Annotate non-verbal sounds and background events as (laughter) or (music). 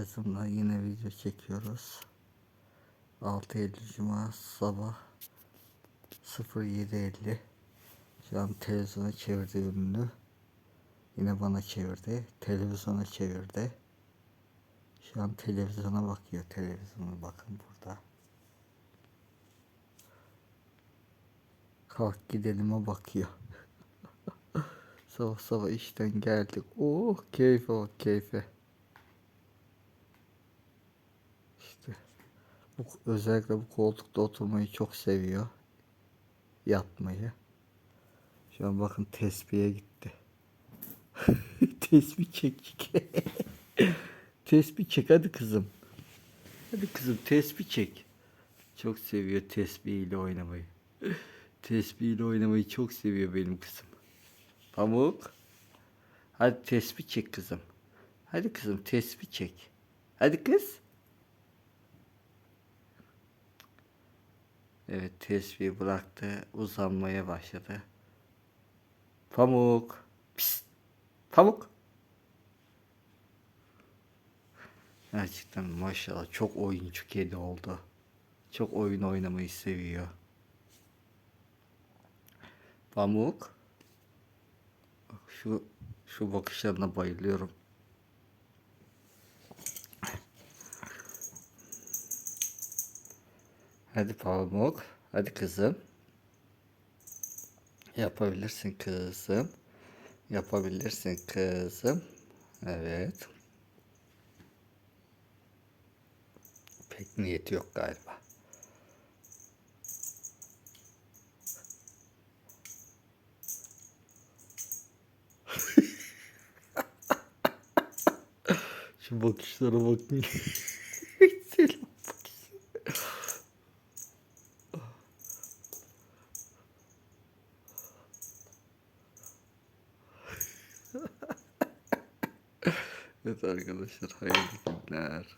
Kızımla yine video çekiyoruz. 6 Eylül Cuma sabah 07.50 Şu an televizyona çevirdi ürünü. Yine bana çevirdi. Televizyona çevirdi. Şu an televizyona bakıyor. Televizyona bakın burada. Kalk gidenime bakıyor. (laughs) sabah sabah işten geldik. Oh keyfe bak keyfe. İşte bu, özellikle bu koltukta oturmayı çok seviyor. Yatmayı. Şu an bakın tesbihe gitti. (laughs) tesbih çek. (laughs) tesbih çek hadi kızım. Hadi kızım tesbih çek. Çok seviyor tesbihiyle oynamayı. Tesbihiyle oynamayı çok seviyor benim kızım. Pamuk. Hadi tesbih çek kızım. Hadi kızım tesbih çek. Hadi kız. Evet tesbihi bıraktı. Uzanmaya başladı. Pamuk. Pist. Pamuk. Gerçekten maşallah çok oyuncu kedi oldu. Çok oyun oynamayı seviyor. Pamuk. Şu şu bakışlarına bayılıyorum. Hadi Pamuk. Hadi kızım. Yapabilirsin kızım. Yapabilirsin kızım. Evet. Pek niyeti yok galiba. (laughs) Şu bakışlara bakın. (laughs) Evet arkadaşlar hayırlı günler.